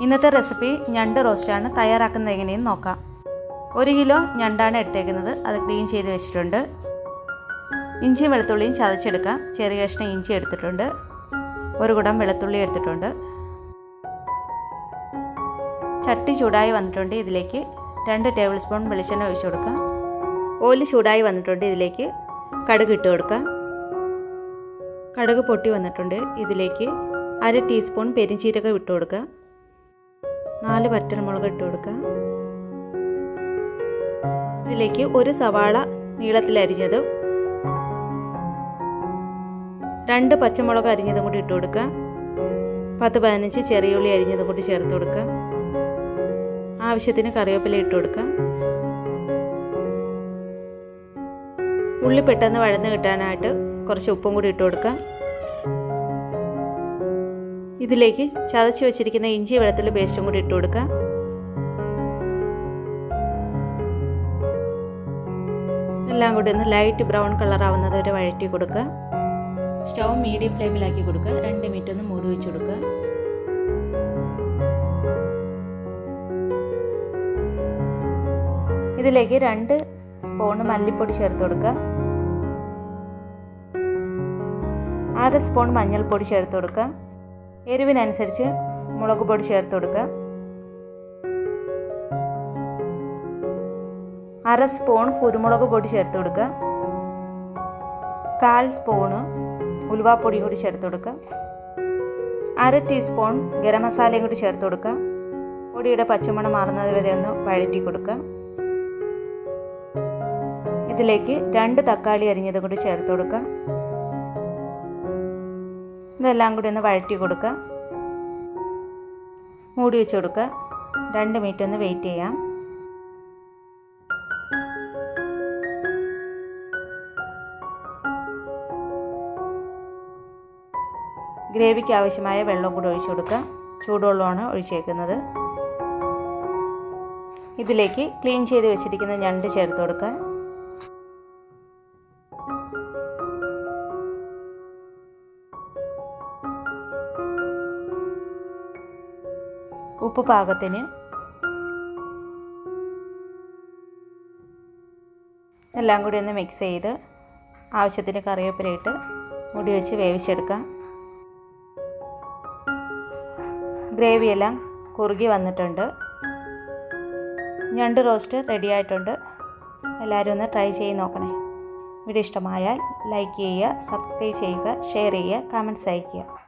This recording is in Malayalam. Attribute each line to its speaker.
Speaker 1: ഇന്നത്തെ റെസിപ്പി ഞണ്ട് റോസ്റ്റാണ്. തയ്യാറാക്കുന്നത് എങ്ങനെയെന്ന് നോക്കാം. ഒരു കിലോ ഞണ്ടാണ് എടുത്തേക്കുന്നത്. അത് ക്ലീൻ ചെയ്ത് വെച്ചിട്ടുണ്ട്. ഇഞ്ചിയും വെളുത്തുള്ളിയും ചതച്ചെടുക്കാം. ചെറിയ കഷ്ണം ഇഞ്ചി എടുത്തിട്ടുണ്ട്. ഒരു കുടം വെളുത്തുള്ളി എടുത്തിട്ടുണ്ട്. ചട്ടി ചൂടായി വന്നിട്ടുണ്ട് ഇതിലേക്ക്. രണ്ട് ടേബിൾ സ്പൂൺ വെളിച്ചെണ്ണ ഒഴിച്ചു കൊടുക്കാം. ഓയിൽ ചൂടായി വന്നിട്ടുണ്ട് ഇതിലേക്ക്. കടുക് ഇട്ട് കൊടുക്കുക കടുക് പൊട്ടി വന്നിട്ടുണ്ട് ഇതിലേക്ക്. അര ടീസ്പൂൺ പെരിഞ്ചീരകം ഇട്ട് കൊടുക്കുക നാല് വറ്റൽമുളക് ഇട്ട് കൊടുക്കുക. ഇതിലേക്ക് ഒരു സവാള നീളത്തിൽ അരിഞ്ഞതും രണ്ട് പച്ചമുളക് അരിഞ്ഞതും കൂടി ഇട്ട് കൊടുക്കുക. പത്ത് പതിനഞ്ച് ചെറിയ ഉള്ളി അരിഞ്ഞതും കൂടി ചേർത്ത് കൊടുക്കുക. ആവശ്യത്തിന് കറിവേപ്പില ഇട്ട് കൊടുക്കുക. ഉള്ളി പെട്ടെന്ന് വഴന്ന് കിട്ടാനായിട്ട് കുറച്ച് ഉപ്പും കൂടി ഇട്ട് കൊടുക്കുക. ഇതിലേക്ക് ചതച്ച് വെച്ചിരിക്കുന്ന ഇഞ്ചി വെള്ളത്തിൽ പേസ്റ്റും കൂടി ഇട്ട് കൊടുക്കുക എല്ലാം കൂടി ഒന്ന് ലൈറ്റ് ബ്രൗൺ കളർ ആവുന്നത് വരെ വഴറ്റി കൊടുക്കുക സ്റ്റൗ മീഡിയം ഫ്ലെയിമിലാക്കി കൊടുക്കുക രണ്ട് മിനിറ്റ് ഒന്ന് മൂടി വെച്ച് കൊടുക്കുക ഇതിലേക്ക് രണ്ട് സ്പൂണ് മല്ലിപ്പൊടി ചേർത്ത് കൊടുക്കുക അര സ്പൂൺ മഞ്ഞൾപ്പൊടി ചേർത്ത് കൊടുക്കുക എരിവിനനുസരിച്ച് മുളക് പൊടി ചേർത്ത് കൊടുക്കുക. അര സ്പൂൺ കുരുമുളക് പൊടി ചേർത്ത് കൊടുക്കുക. കാൽ സ്പൂണ് ഉലുവാപ്പൊടി കൂടി ചേർത്ത് കൊടുക്കുക. അര ടീസ്പൂൺ ഗരം മസാലയും കൂടി ചേർത്ത് കൊടുക്കുക. പൊടിയുടെ പച്ചമണം മാറുന്നത് വരെ ഒന്ന് വഴറ്റി കൊടുക്കുക. ഇതിലേക്ക് രണ്ട് തക്കാളി അരിഞ്ഞതും കൂടി ചേർത്ത് കൊടുക്കുക. ഇതെല്ലാം കൂടി ഒന്ന് വഴറ്റി കൊടുക്കുക മൂടി വെച്ച് കൊടുക്കുക രണ്ട് മിനിറ്റ് ഒന്ന് വെയിറ്റ് ചെയ്യാം. ഗ്രേവിക്ക് ആവശ്യമായ വെള്ളം കൂടി ഒഴിച്ചു കൊടുക്കുക ചൂടുവെള്ളമാണ് ഒഴിച്ചേക്കുന്നത്. ഇതിലേക്ക് ക്ലീൻ ചെയ്ത് വെച്ചിരിക്കുന്ന ഞണ്ട് ചേർത്ത് കൊടുക്കുക ഉപ്പ് പാകത്തിന് എല്ലാം കൂടി ഒന്ന് മിക്സ് ചെയ്ത് ആവശ്യത്തിന് കറിവേപ്പിലയിട്ട് മുടി വെച്ച് വേവിച്ചെടുക്കാം. ഗ്രേവിയെല്ലാം കുറുകി വന്നിട്ടുണ്ട്. ഞണ്ട് റോസ്റ്റ് റെഡി ആയിട്ടുണ്ട്. എല്ലാവരും ഒന്ന് ട്രൈ ചെയ്ത് നോക്കണേ. വീഡിയോ ഇഷ്ടമായാൽ ലൈക്ക് ചെയ്യുക സബ്സ്ക്രൈബ് ചെയ്യുക ഷെയർ ചെയ്യുക കമന്റ്സ് അയയ്ക്കുക.